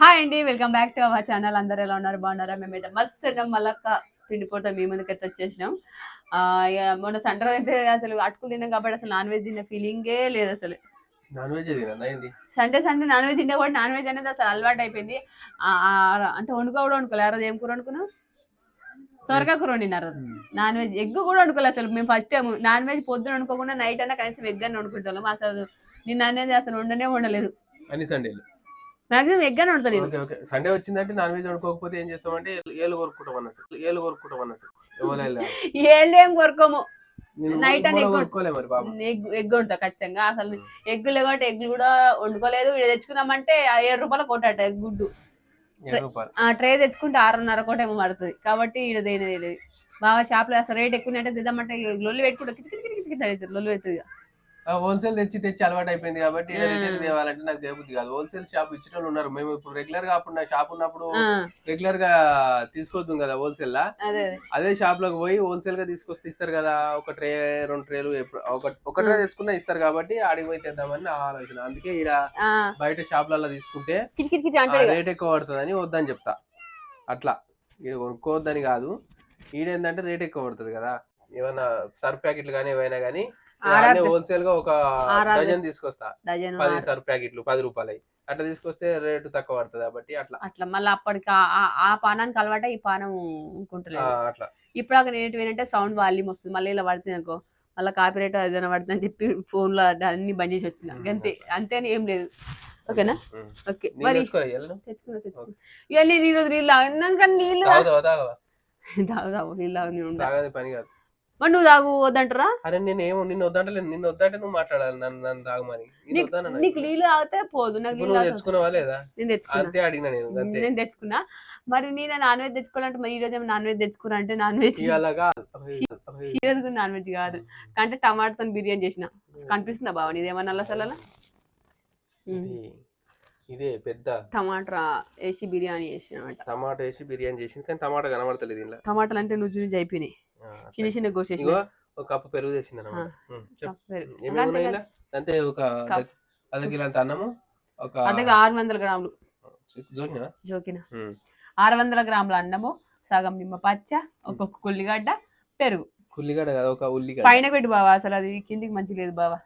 Hi అండి welcome back to our channel అందరు ఎలా ఉన్నారు? బాగున్నారా? మేమైతే మస్తు ఉన్నాం. మళ్ళక్క పిండిపోతా మీ ముందుకు అయితే వచ్చేసినాం. మొన్న సండే అయితే అసలు అటుకులు తిన్నాం కాబట్టి అసలు నాన్ వెజ్ తిన్న ఫీలింగే లేదు అసలు. సండే సండే నాన్ వెజ్ తిన్నా కూడా నాన్ వెజ్ అనేది అసలు అలవాటు అయిపోయింది. అంటే వండుకో కూడా వండుకోలే. ఆ రోజు ఏం కూర వండుకున్నాం సొరకాయ కూర వండినారు. నాన్ వెజ్ ఎగ్ కూడా వండుకోలేదు అసలు. మేము ఫస్ట్ టైం నాన్ వెజ్ పొద్దున వండుకోకుండా నైట్ అన్నా కనీసం ఎగ్ అని వండుకుంటాం అసలు నిన్న అనేది అసలు వండనే వండలేదు. అన్ని సండేలు మాక్సిమం ఎగ్ అని వండుతాను ఓకే ఓకే. సండే వచ్చిందంటే నాన్ వెజ్ వండుకోకపోతే ఏం చేస్తామంటే ఏలు కొరుక్కుంటాం అన్నట్టు. ఏలు కొరుక్కుంటాం అన్నట్టు. ఎవరైనా ఏళ్ళు ఏం కొరకోము. Night అని ఎగ్ ఎగ్ వండుతా ఖచ్చితంగా. అసలు ఎగ్గులు లేకపోతే ఎగ్గులు కూడా వండుకోలేదు. ఇక్కడ తెచ్చుకున్నామంటే ఆ ఏడు రూపాయలు కొట్టాట ఎగ్ గుడ్డు. ఆ ట్రే తెచ్చుకుంటే ఆరున్నర కోట ఏమో పడుతుంది. కాబట్టి ఇక్కడ దేని బాగా షాప్లో అసలు రేట్ ఎక్కువ అంటే తెద్దామంటే లొల్లి పెట్టుకుంటే కిచి కిచి కిచి కిచి అవుతుంది లొల్లి పెడుతుంది హోల్సేల్ తెచ్చి తెచ్చి అలవాటు అయిపోయింది కాబట్టి. రిటైల్ తేవాలంటే నాకు దేవుద్ది కాదు. హోల్సేల్ షాప్ ఇచ్చిన ఉన్నారు. మేము ఇప్పుడు రెగ్యులర్గా అప్పుడు నా షాప్ ఉన్నప్పుడు రెగ్యులర్గా తీసుకోవద్దు కదా హోల్సేల్ లా. అదే షాప్లోకి పోయి హోల్సేల్గా తీసుకొస్తే ఇస్తారు కదా ఒక ట్రే రెండు ట్రేలు ఒక ట్రే తెచ్చుకున్నా ఇస్తారు కాబట్టి ఆడికి పోయి తెద్దామని నా ఆలోచన. అందుకే ఆ, బయట షాప్లలో తీసుకుంటే. రేట్ ఎక్కువ పడుతుందని వద్దని చెప్తా. అట్లా. ఇది కొనుక్కోవద్దని కాదు. ఈడేందంటే రేట్ ఎక్కువ పడుతుంది కదా. ఏమైనా సర్ఫ్ ప్యాకెట్లు కానీ ఏవైనా కానీ హోల్సేల్గా ఒక డజన్ తీసుకొస్తా. డజన్ పది సర్ఫ్ ప్యాకెట్లు పది రూపాయలు అట్లా తీసుకొస్తే రేటు తక్కువ పడుతుంది కాబట్టి అట్లా. అట్లా మళ్ళీ అప్పటికి ఆ- పానానికి అలవాట ఈ పానం ఉంటుంటలేదు అట్లా. ఇప్పుడు అక్కడ నేను ఏంటంటే సౌండ్ వాల్యూమ్ వస్తుంది. మళ్ళీ ఇలా పడుతుంది అనుకో. మళ్ళీ కాపీరైట్ ఏదైనా పడుతుంది అని చెప్పి ఫోన్లో అన్ని బంద్ చేసి వచ్చిన. అంతే అంతే అని ఏం లేదు. ఓకేనా. ఓకే. మరి. తెచ్చుకున్నా తెచ్చుకున్నా. ఇవన్నీ నీళ్ళు నీళ్ళు తాగినాక నీళ్ళు తాగుతావా తాగవా? తాగు తాగు నీళ్ళు నేను పని కాదు. మరి నువ్వు తాగు వద్దంటారా? అరే నేను ఏమో నిన్ను వద్దంటలేదు నిన్ను వద్దంటే నువ్వు మాట్లాడాలి నన్ను నన్ను తాగమని నీకు నీళ్ళు తాగితే పోదు నాకు నీళ్ళు తెచ్చుకున్నావా లేదా? నేను తెచ్చుకున్నా. అంతే అడిగినా నేను నేను తెచ్చుకున్నా. మరి నేను నాన్ వెజ్ తెచ్చుకోవాలంటే మరి ఈ రోజు నాన్ వెజ్ తెచ్చుకున్నా అంటే నాన్ వెజ్. ఈ రోజు కూడా నాన్ వెజ్ కాదు. అంటే టమాటాతో బిర్యానీ చేసిన. కనిపిస్తుందా బావ నీదేమన్నా అసలు ఇది- పెద్ద. టమాటా వేసి బిర్యానీ చేసిన టమాటా వేసి బిర్యానీ చేసింది కానీ టమాటా కనబడతలేదు దీనిలో. టమాటాలు అంటే నువ్వు చూసి అయిపోయినాయి. చిన్న చిన్న ఇగో ఒక కప్పు పెరుగు తెచ్చింది ఇలా? అంతే ఒక. అర్ధ కిలో అంత అన్నము ఒక అదే ఆరు వందల గ్రాములు. జోకినా? ఆరు వందల గ్రాముల అన్నము సగం నిమ్మ పచ్చ ఒక్కొక్క ఉల్లిగడ్డ పెరుగు. ఉల్లిగడ్డ కదా ఒక ఉల్లిగడ్డ. పైన పెట్టు బావా అసలు అది కిందికి మంచి లేదు బావా.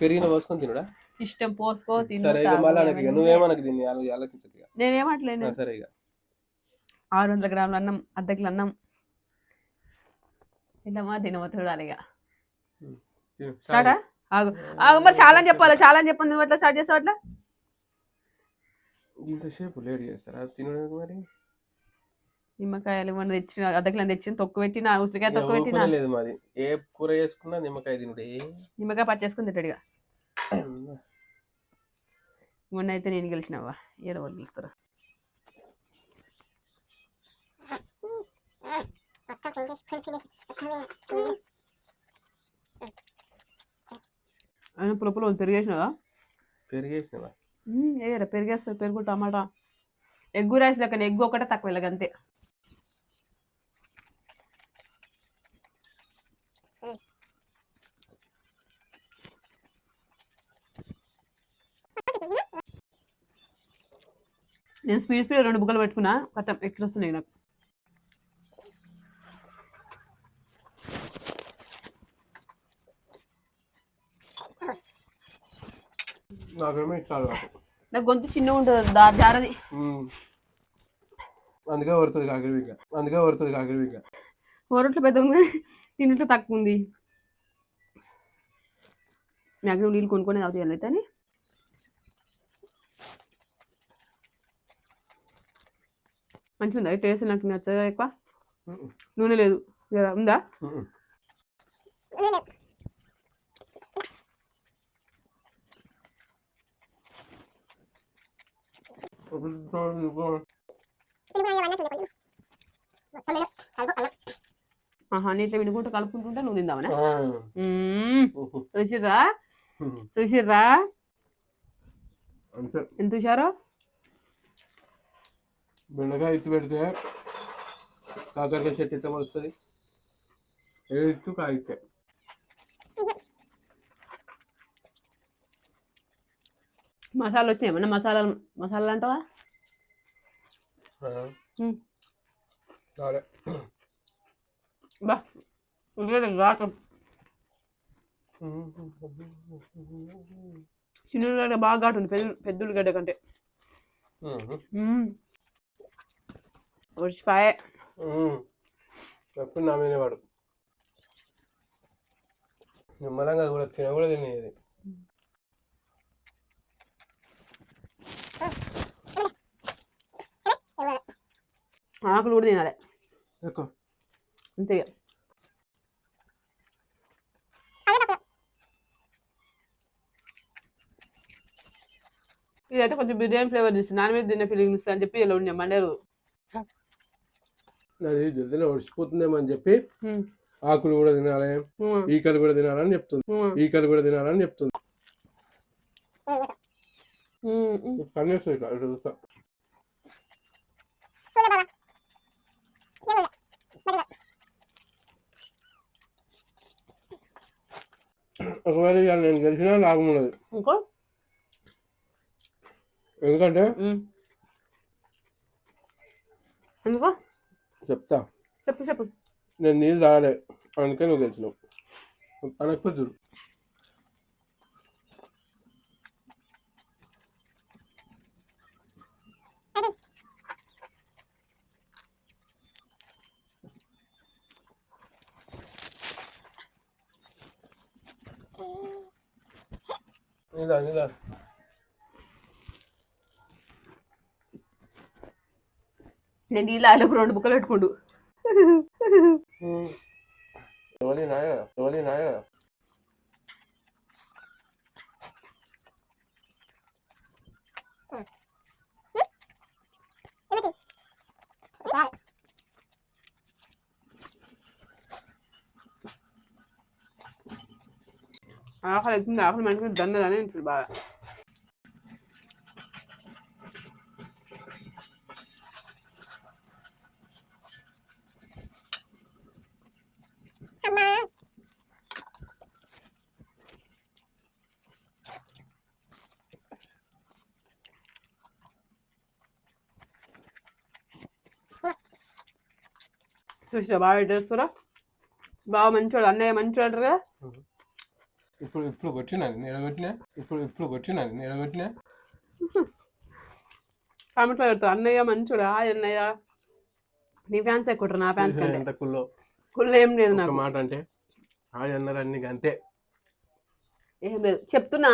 పెరిగిన పోసుకొని తినుడా? ఇష్టం పోసుకో నువ్వేమనకు దీన్ని? ఆలో- ఆలోచించకు ఇక. నేనేమట్లేను ఆ, సరే ఇక. ఆరు వందల గ్రాముల అన్నం అర్ధ కిలో అన్నం. తినమా తినమా చూడాలి ఇక. తిను. స్టార్టా? ఆగు. ఆగు మరి చాలా అని చెప్పాలి చాలా అని చెప్పండి నువ్వు అట్లా స్టార్ట్ చేస్తావు అట్లా? ఇంతసేపు లేట్ చేస్తారా? తినడానికి మరి? నిమ్మకాయలు మనం తెచ్చిన అర్ధ కిలో తెచ్చిన తొక్కు పెట్టిన ఉసిరికాయ తొక్కు పెట్టిన? లేదు మాది. ఏ కూర చేసుకున్నా నిమ్మకాయ తినుడే. నిమ్మకాయ పచ్చేసుకుని తింటాడు ఇక. మొన్న అయితే నేను గెలిచినావా ఏదో వాళ్ళు గెలుస్తారు? ఆయన పుల పుల పెరిగేసినావా? పెరిగేసినవా? ఏరా పెరిగేస్తారు పెరుగు టమాటా. ఎగ్గు రైస్ లెక్కన ఎగ్గు ఒకటే తక్కువ ఇలాగంతే నేను స్పీడ్ స్పీడ్ రెండు బుక్కలు పెట్టుకున్నా కట్టం ఎక్కడ వస్తున్నాయి నాకు. నాకేమో ఇట్లా అలవాటు. నాకు గొంతు చిన్నగా ఉంటుంది దా జారది. అందుకే పడుతుంది కాకిరి ఇంకా. అందుకే పడుతుంది కాకిరి ఇంకా. కూరట్లో పెద్ద ఉంది. తినట్లో తక్కువ ఉంది. మ్యాక్సిమం నీళ్ళు కొనుక్కొని తాగుతాయి అయితే అని. మంచిగా ఉందా టేస్ట్ నాకు నచ్చదా ఎక్కువ? నూనె లేదు. ఉందా? ఆహా నీట్లో వినుకుంటూ కలుపుకుంటుంటే నువ్వు తిందామనే. చూసిర్రా. చూసిర్రా? ఎంత చూసారో బెండకాయ ఎత్తు పెడితే కాకరకాయ చెట్టు ఎత్తే వస్తుంది ఏ ఎత్తు కాయితే మసాలా వచ్చినాయి? ఏమన్నా మసాలా మసాలా అంటావా. సరే బా ఉల్లిగడ్డ ఘాటు చిన్న బాగా ఘాటు ఉంది పెద్ద పెద్ద ఉల్లిగడ్డ కంటే. ఉడిచిపాయ ఎప్పుడు నా మీద వాడు. నిమ్మలంగా కూడా తిన కూడా తినేది ఆకులు కూడా తినాలి. ఎక్కువ. అంతే ఇక. ఇదైతే కొంచెం బిర్యానీ ఫ్లేవర్ తీస్తుంది నాన్ వెజ్ తిన్న ఫీలింగ్ ఇస్తుంది అని చెప్పి ఇలా ఉండే మండేరు అది జల్దీలో ఒడిచిపోతుందేమో అని చెప్పి ఆకులు కూడా తినాలి ఈకలు కూడా తినాలని చెప్తుంది. ఈకలు కూడా తినాలని చెప్తుంది. కన్నేస్తుంది ఇక్కడ చూస్తా. ఒకవేళ ఇవాళ నేను గెలిచినా లాభం ఉండదు ఇంకో? ఎందుకంటే ఎందుకో? చెప్తా. చెప్పు చెప్పు. నేను నీళ్ళు తాగలే. అందుకే నువ్వు గెలిచినావు. అనకపోతే నీళ్ళ నీళ్ళ నేను నీళ్ళు ఆలోపు రెండు బుక్కలు పెట్టుకుండు. ఎవరి నాయ ఎవరి నాయ ఆకలి అవుతుంది ఆకలి మంటుకుని దన్నదని చూడు బాగా. చూసా బాగా చేస్తారా బాగా మంచోడు అన్నయ్య మంచోడు అంటారు కదా? ఇప్పుడు ఇప్పుడు కొట్టినాను నిలబెట్టినా ఇప్పుడు ఇప్పుడు కొట్టినాను నిలబెట్టినా కామెంట్లో పెడతారు అన్నయ్య మంచోడు? ఆ అన్నయ్య. నీ ఫ్యాన్స్ ఎక్కువ నా ఫ్యాన్స్ కంటే. ఎంత కుల్లో? కుళ్ళు ఏం లేదు నాకు. మాట అంటే హాయ్ అన్నారు అన్ని అంతే ఏం లేదు చెప్తున్నా.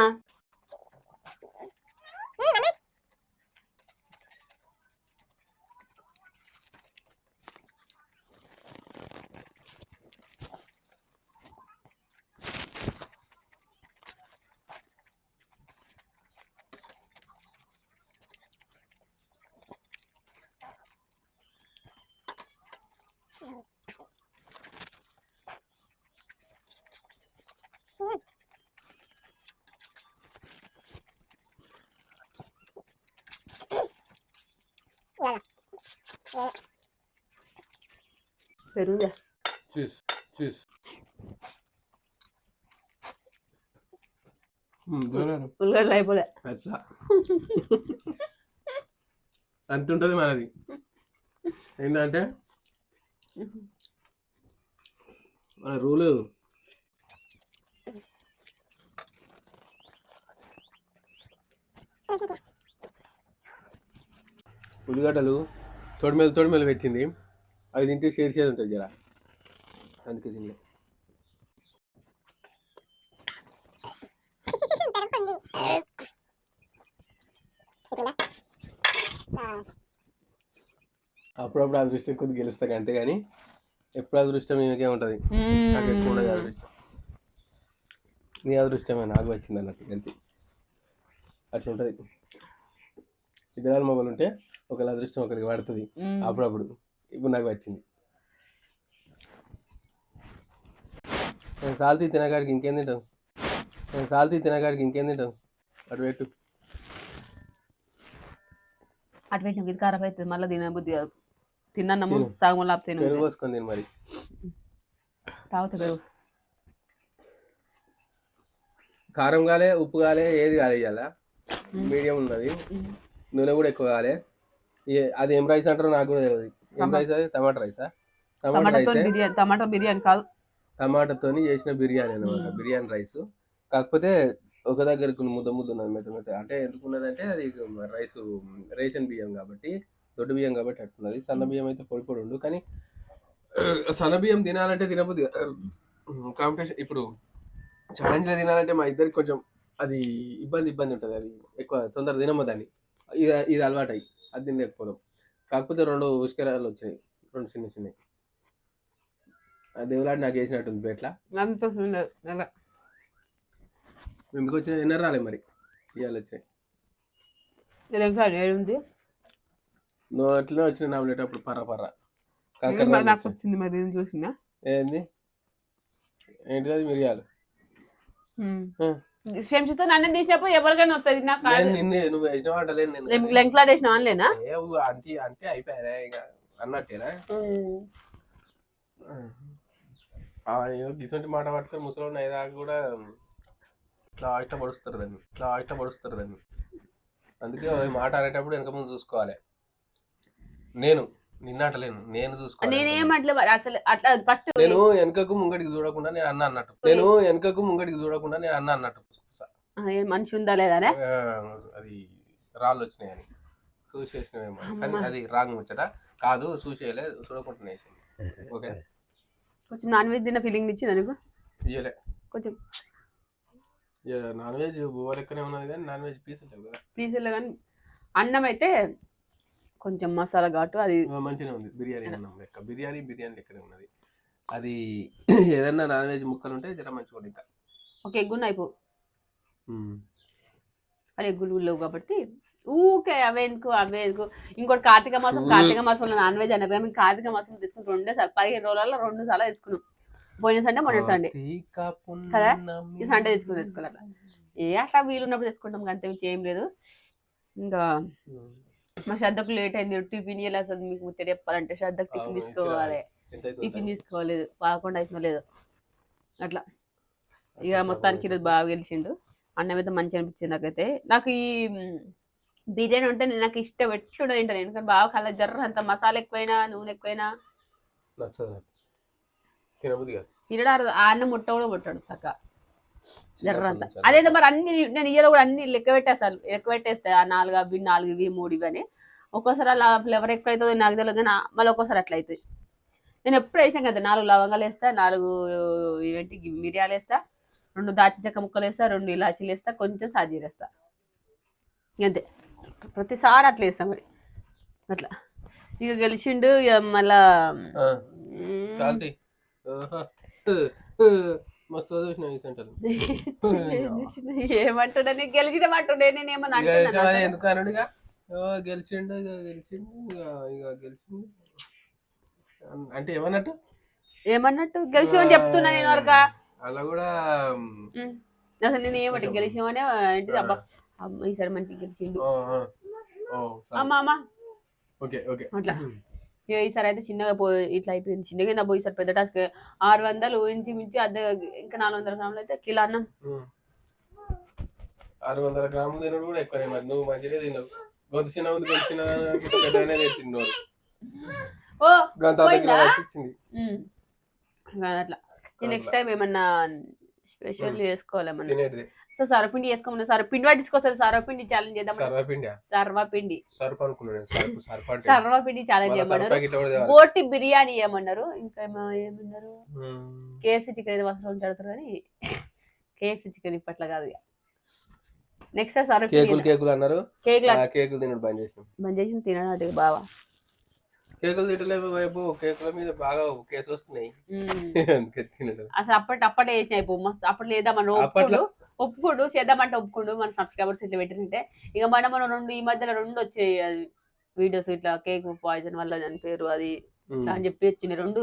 పెరుగుదా చీస్ చీస్ దూరాను ఉల్లిగడ్డలు అయిపోలే అట్లా అంత ఉంటుంది మనది ఏంటంటే మన రూలు. ఉల్లిగడ్డలు తొడిమెలు తొడిమెలు పెట్టింది. అవి తింటే షేర్ చేసి ఉంటుంది జరా. అందుకే తినలే. అప్పుడప్పుడు అదృష్టం కొద్ది గెలుస్తాక అంతే కానీ ఎప్పుడు అదృష్టం ఈమెకే ఉంటుంది. నాకు ఎక్కువ ఉండదు అదృష్టం నీ అదృష్టమే నాకు వచ్చింది అన్నట్టు గెలిచి. అట్లా ఉంటుంది. ఇద్దరు మొబైల్ ఉంటే ఒకళ్ళ అదృష్టం ఒకరికి పడుతుంది అప్పుడప్పుడు. ఇప్పుడు నాకు వచ్చింది. నేను సాల్తీ తినగాడికి ఇంకేం తింటావు? నేను సాల్తీ తినగాడికి ఇంకేం తింటావు? అటు పెట్టు. అటు పెట్టి ఇది ఖరాబ్ అవుతుంది మళ్ళీ తిన బుద్ధి కాదు. తిన్నాము తిను. సగం లాప్ తిన పెరుగు పోసుకొని తిను మరి. తాగుతా పెరుగు. కారం కాలే ఉప్పు కాలే ఏది కాలే ఇవాళ మీడియం ఉన్నది. నూనె కూడా ఎక్కువ కాలే. అది ఏం రైస్ అంటారో నాకు కూడా తెలియదు ఏం రైస్ అది? టమాటా రైసా? టమాటా టమాటాతో రైస్? టమాటా బిర్యానీ కాదు. టమాటాతోని చేసిన బిర్యానీ అనమాట. బిర్యానీ రైస్. కాకపోతే ఒక దగ్గరకు ముద్ద ముద్ద ఉన్నది మెత్త మెత్త. అంటే ఎందుకున్నదంటే అది రైస్ రేషన్ బియ్యం కాబట్టి దొడ్డు బియ్యం కాబట్టి అట్టున్నది. సన్న బియ్యం అయితే పొడి పొడి ఉండు. కానీ సన్న బియ్యం తినాలంటే తినబుద్ది కాంపిటీషన్ ఇప్పుడు ఛాలెంజ్లో తినాలంటే మా ఇద్దరికి కొంచెం అది ఇబ్బంది ఇబ్బంది ఉంటుంది. అది ఎక్కువ తొందర తినమ్మ దాన్ని. ఇది ఇది అలవాటు అయ్యి అది తినలేకపోదాం. కాకపోతే రెండు ఉష్కరాలు వచ్చినాయి. రెండు చిన్న చిన్నవి ఆ దేవులాడి నాకు వేసినట్టుంది ప్లేట్లా అంత మీకు వచ్చిన ఎన్నర రాలే మరి? ఇవాళ వచ్చినాయి. ఏడుంది? నువ్వు అట్లనే వచ్చిన నా ప్లేట్ అప్పుడు పర్ర పర్ర. నాకు. వచ్చింది మరి నేను చూసిన ఏంది? ఏంటిది అది మిరియాలు? ఆ. శంసుతో నన్ను తీసినప్పుడు ఎవరికైనా వస్తుంది నాకు నిన్ను నువ్వు వేసిన వాటలేదు నేను నేను లెంక్లా వేసిన ఆన్లేనా ఏ ఊ అంటే అంటే అయిపోయారా ఇక అన్నట్టేనా? గిసంటి మాట పట్టుకొని ముసలి అయ్యేదాకా కూడా ఇట్లా ఇష్టపడుస్తారు దాన్ని ఇట్లా ఇష్టపడుస్తారు దాన్ని. అందుకే మాట అనేటప్పుడు వెనక ముందు చూసుకోవాలి. నేను నిన్నటలేను నేను చూసుకోవాలి నేనేమట్లే అసలు అట్లా ఫస్ట్ నేను వెనకకు ముంగడికి చూడకుండా నేను అన్న అన్నట్టు. నేను వెనకకు ముంగడికి చూడకుండా నేను అన్న అన్నట్టు. మనిషి ఉందా లేదా ఆ, అది రాళ్ళు వచ్చినాయి అని. చూసేసినవేమో కానీ. అది రాంగ్ ముచ్చట. కాదు చూసేయలే చూడకుండా వేసింది. ఓకే? కొంచెం నాన్ వెజ్ తిన్న ఫీలింగ్ ఇచ్చింది అనుకో ఇయ్యలే. కొంచెం నాన్ వెజ్ బువ్వ లెక్కనే ఉన్నది కానీ నాన్ వెజ్ పీసులు లేవు కదా. పీసులు కానీ అన్నం అయితే కొంచెం మసాలా ఘాటు అది ఆ, మంచిగానే ఉంది. బిర్యానీ అన్నం లెక్క. బిర్యానీ బిర్యానీ లెక్కనే ఉన్నది. అది ఏదన్నా నాన్ వెజ్ ముక్కలు ఉంటే జర మంచిగా ఇంకా ఒక ఎగ్గున్న అయిపో. అది ఎగ్గులు లేవు కాబట్టి. ఊకే అవే ఎందుకు అవే ఎందుకు? ఇంకోటి కార్తీక మాసం కార్తీక మాసంలో నాన్ వెజ్ అనేది మేము కార్తీక మాసం తీసుకుని రెండే సార్లు పదిహేను రోజులలో రెండు సార్లు తెచ్చుకున్నాం. పోయిన సండే మొన్న సండే. కదా? ఈ సండే తెచ్చుకుని తెచ్చుకోవాలి అట్లా ఏ అట్లా వీలున్నప్పుడు తెచ్చుకుంటాం అంతే మించి ఏం లేదు. ఇంకా. మా శ్రద్ధకు లేట్ అయింది. టిఫిన్ ఇవ్వాలి అసలు మీకు చెప్పాలంటే. శ్రద్ధకు టిఫిన్ తీసుకోవాలి. టిఫిన్ తీసుకోలేదు. పదకొండు అవుతుందో లేదు. అట్లా. ఇక మొత్తానికి ఈరోజు బాగా గెలిచిండు. అన్నం అయితే మంచిగా అనిపించింది నాకైతే. నాకు ఈ బిర్యానీ ఉంటే నేను నాకు ఇష్టం ఎట్లుండో తింటాను ఎందుకంటే బాగా కళ్ళ జర్ర అంత మసాలా ఎక్కువైనా నూనె ఎక్కువైనా. తినడారు ఆ అన్నం ముట్ట కూడా ముట్టాడు జర్ర అంత. అదేదో మరి అన్ని నేను ఇయ్యలో కూడా అన్ని లెక్క పెట్టేస్తాను. లెక్క పెట్టేస్తాయి ఆ నాలుగు అవి నాలుగు ఇవి మూడు ఇవి అని ఒక్కోసారి అలా ఫ్లేవర్ ఎక్కువ అవుతుందో నాకు తెలియదు కానీ మళ్ళీ ఒక్కోసారి అట్లా అవుతుంది నేను ఎప్పుడు వేసాం కదా నాలుగు లవంగాలు వేస్తా నాలుగు ఏంటి మిరియాలు వేస్తా రెండు దాచి చెక్క ముక్కలు వేస్తా రెండు ఇలాచీలు వేస్తా కొంచెం సాజీరు వేస్తా. అంతే. ప్రతిసారి అట్లా వేస్తా మరి. అట్లా. ఇక గెలిచిండు ఇక మళ్ళా ఏమంటుండే నీకు గెలిచిన అంటుండే నేను గెలిచిండు ఇక గెలిచిండు ఇక ఇక గెలిచిండు. అంటే ఏమన్నట్టు? ఏమన్నట్టు? గెలిచామని చెప్తున్నా నేను వరక. అలా కూడా అసలు నేను ఏమంటే గెలిచామనే ఏంటి అబ్బా అమ్మ ఈసారి మంచిగా గెలిచిండు. సరే. అమ్మ అమ్మ. Okay okay. అట్లా. ఈసారి అయితే చిన్నగా పో ఇట్లా అయిపోయింది. చిన్నగా నా పోయి ఈసారి పెద్ద టాస్క్. ఆరు వందలు ఇంచి మించి అద్దె ఇంకా నాలుగు వందల గ్రాములు అయితే కిలో అన్నం. ఆరు వందల గ్రాములు తినడు కూడా ఎక్కువనే మరి. నువ్వు మంచిగా తినవు చిన్న ఉంది గొంతు చిన్న పెద్దగానే తిన్నావు ఓ ఉమ్. ఇంకా అట్లా. నెక్స్ట్ టైం ఏమన్నా స్పెషల్ చేసుకోవాలేమన్నా తినేటిది. సో సరపిండి చేసుకోమన్నా సరపిండి పట్టించుకోవాలి సరపిండి ఛాలెంజ్ చేద్దాం సర్వపిండి? సర్వపిండి. సర్ఫ్ అనుకున్నాను సర్వపిండి ఛాలెంజ్ చేయమన్నారు. బోటి బిర్యానీ ఏమన్నారు? ఇంకా ఏమో- ఏమన్నారు. కేఎఫ్సి చికెన్ అయితే మస్తు ఉంచాడుతారు కానీ కేఎఫ్సి చికెన్ ఇప్పట్లో కాదు నెక్స్ట్ కేకులు సరపిండి కేకులు అన్నారు. ఆ కేకులు తినడు బంద్ చేసినాం బంద్ చేసి తినడానికి బావా. కేకులు తింటలేవు వైపు కేకుల మీద బాగా కేసులు వస్తున్నాయి. ఉమ్. అందుకే తినడు. అసలు అప్పటి పో మస్తు అప్పట్లో చేద్దామని అప్పట్లో? ఒప్పుకోడు. ఒప్పుకోడు చేద్దామంటే ఒప్పుకోడు మన సబ్స్క్రైబర్స్ ఇట్లా పెట్టినంటే ఇక మనం మనం రెండు ఈ మధ్యలో రెండు వచ్చాయి వీడియోస్ ఇట్లా కేక్ పాయిజన్ వల్ల చనిపోయారు అది. ఇట్లా అని చెప్పి వచ్చినాయి రెండు.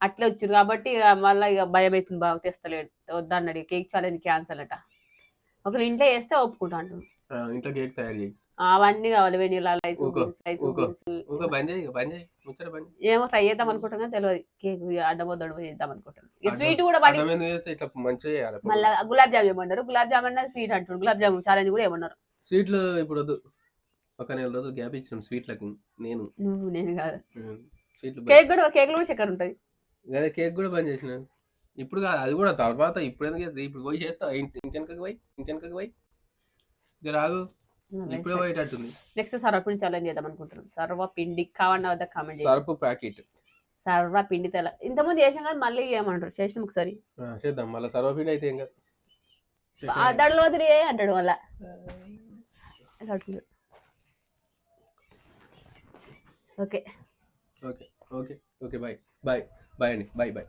అట్లా వచ్చారు కాబట్టి ఇక మళ్ళీ ఇక భయం అవుతుంది బాగా తెస్తలేడు వద్దన్నాడు కేక్ ఛాలెంజ్ క్యాన్సల్ అట. ఒకరు ఇంట్లో చేస్తే ఒప్పుకుంటా అంటున్నాడు ఆ, ఇంట్లో కేక్ తయారు చేయి. అవన్నీ కావాలి వెనీలా చేయి ఏమో ట్రై చేద్దాం అనుకుంటాం తెలియదు కేక్ అడ్డమొద్దడు చేద్దాం అనుకుంటాం స్వీట్ కూడా మళ్ళీ గులాబ్ జామ్ ఏమన్నారు గులాబ్ జామ్ అన్న స్వీట్ అంటారు గులాబ్ జామ్ ఛాలెంజ్ కూడా ఏమన్నారు స్వీట్లు ఇప్పుడు వద్దు. ఒక నెల రోజులు గ్యాప్ ఇచ్చినాం స్వీట్లకు నేను. నువ్వు నేను కాదు. స్వీట్లు కేక్ కూడా కేక్ కూడా చక్కెర ఉంటుంది. కేక్ కూడా బంద్ చేసిన. ఇప్పుడు కాదు అది కూడా తర్వాత ఇప్పుడు ఎందుకు? ఇప్పుడు పోయి చేస్తా ఇంటి ఇంటికి పోయి ఇంటికి పోయి. ఇక రాగు ఇప్పుడే పోయేటట్టుంది. నెక్స్ట్ సర్వపిండి ఛాలెంజ్ చేద్దాం అనుకుంటున్నాం సర్వపిండి కావాలన్న వద్ద? కామెంట్ సరుపు ప్యాకెట్ సర్వపిండి తెల ఇంతకుముందు చేసాం కానీ మళ్ళీ ఏమంటారు చేసినాం ఒకసారి. చేద్దాం. మళ్ళీ సర్వపిండి అయితే ఏం కాదు. దడలో వదిలే అంటాడు మళ్ళా. Okay. Okay okay okay bye. Bye bye అండి. Bye bye.